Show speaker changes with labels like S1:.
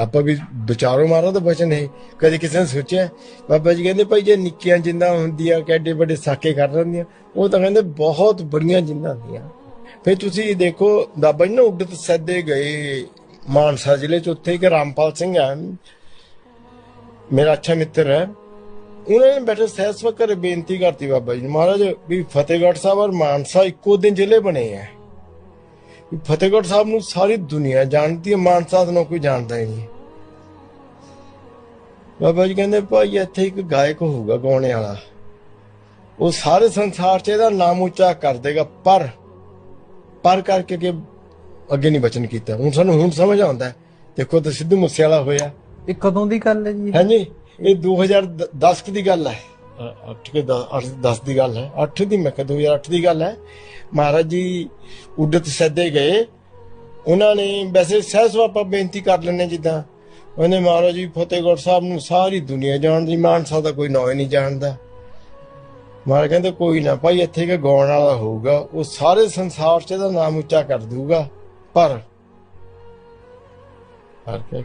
S1: ਆਪਾਂ ਵੀ ਵਿਚਾਰੋ ਮਾਰਾ ਤਾਂ ਬਚਨ ਹੈ। ਕਦੇ ਕਿਸੇ ਨੇ ਸੋਚਿਆ, ਬਾਬਾ ਜੀ ਕਹਿੰਦੇ ਭਾਈ ਜੇ ਨਿੱਕੀਆਂ ਜਿੰਦਾਂ ਹੁੰਦੀਆਂ ਕਿੱਡੇ ਵੱਡੇ ਸਾਕੇ ਕਰ ਰਹਿੰਦੀਆਂ ਉਹ ਤਾਂ ਕਹਿੰਦੇ ਬਹੁਤ ਬੜੀਆਂ ਜਿੰਦਾਂ ਹੁੰਦੀਆਂ। ਫਿਰ ਤੁਸੀਂ ਦੇਖੋ, ਬਾਬਾ ਜੀ ਨਾ ਉਡਤ ਸੱਦੇ ਗਏ ਮਾਨਸਾ ਜ਼ਿਲ੍ਹੇ ਚ, ਉੱਥੇ ਇੱਕ ਰਾਮਪਾਲ ਸਿੰਘ ਹੈ ਮੇਰਾ ਅੱਛਾ ਮਿੱਤਰ ਹੈ। ਉਹਨਾਂ ਨੇ ਬੈਠੇ ਸਹਿਸ ਵਕਰ ਬੇਨਤੀ ਕਰਤੀ ਬਾਬਾ ਜੀ ਮਹਾਰਾਜ ਵੀ ਫਤਿਹਗੜ੍ਹ ਸਾਹਿਬ ਔਰ ਮਾਨਸਾ ਇੱਕੋ ਦਿਨ ਜ਼ਿਲ੍ਹੇ ਬਣੇ ਆ। ਫਤਿਹਗੜ੍ਹ ਸਾਹਿਬ ਨੂੰ ਸਾਰੀ ਦੁਨੀਆ ਜਾਣਦੀ ਹੈ ਮਾਨਸਾ ਨੂੰ ਕੋਈ ਜਾਣਦਾ ਹੀ ਨਹੀਂ। ਬਾਬਾ ਜੀ ਕਹਿੰਦੇ ਭਾਈ ਇੱਥੇ ਇੱਕ ਗਾਇਕ ਹੋਊਗਾ ਗਾਉਣੇ ਵਾਲਾ। ਉਹ ਸਾਰੇ ਸੰਸਾਰ 'ਚ ਇਹਦਾ ਨਾਮ ਉੱਚਾ ਕਰ ਦੇਗਾ ਪਰ ਪਰ ਕਰਕੇ ਅੱਗੇ ਅੱਗੇ ਨਹੀਂ ਬਚਨ ਕੀਤਾ। ਹੁਣ ਸਾਨੂੰ ਹੁਣ ਸਮਝ ਆਉਂਦਾ। ਦੇਖੋ ਤਾਂ ਸਿੱਧੂ ਮੂਸੇ ਵਾਲਾ ਹੋਇਆ।
S2: ਇਹ ਕਦੋਂ ਦੀ ਗੱਲ ਹੈ ਜੀ
S1: ਹਾਂਜੀ ਇਹ 2010 ਕੁ ਦੀ ਗੱਲ ਹੈ। 8 ਕੇ 10 ਦੀ ਗੱਲ ਹੈ। 8 ਦੀ ਮੈਂ ਕਿਹਾ 2008 ਦੀ ਗੱਲ ਹੈ। ਮਹਾਰਾਜ ਜੀ ਉਡਤ ਸੱਦੇ ਗਏ। ਉਹਨਾਂ ਨੇ ਵੈਸੇ ਸਹਿਜ ਆਪਾਂ ਬੇਨਤੀ ਕਰ ਲੈਣੇ ਜਿੱਦਾਂ। ਉਹਨੇ ਮਹਾਰਾਜ ਜੀ ਫਤਿਹਗੜ੍ਹ ਸਾਹਿਬ ਨੂੰ ਸਾਰੀ ਦੁਨੀਆ ਜਾਣਦੀ, ਮਾਨਸਾ ਦਾ ਕੋਈ ਨਾਂ ਹੀ ਨਹੀਂ ਜਾਣਦਾ। ਮਹਾਰਾਜ ਕਹਿੰਦੇ, ਕੋਈ ਨਾ ਭਾਈ, ਇੱਥੇ ਇੱਕ ਗਾਉਣ ਵਾਲਾ ਹੋਊਗਾ। ਉਹ ਸਾਰੇ ਸੰਸਾਰ 'ਚ ਇਹਦਾ ਨਾਮ ਉੱਚਾ ਕਰ ਦੂਗਾ ਪਰ ਪਰ ਕਿਆ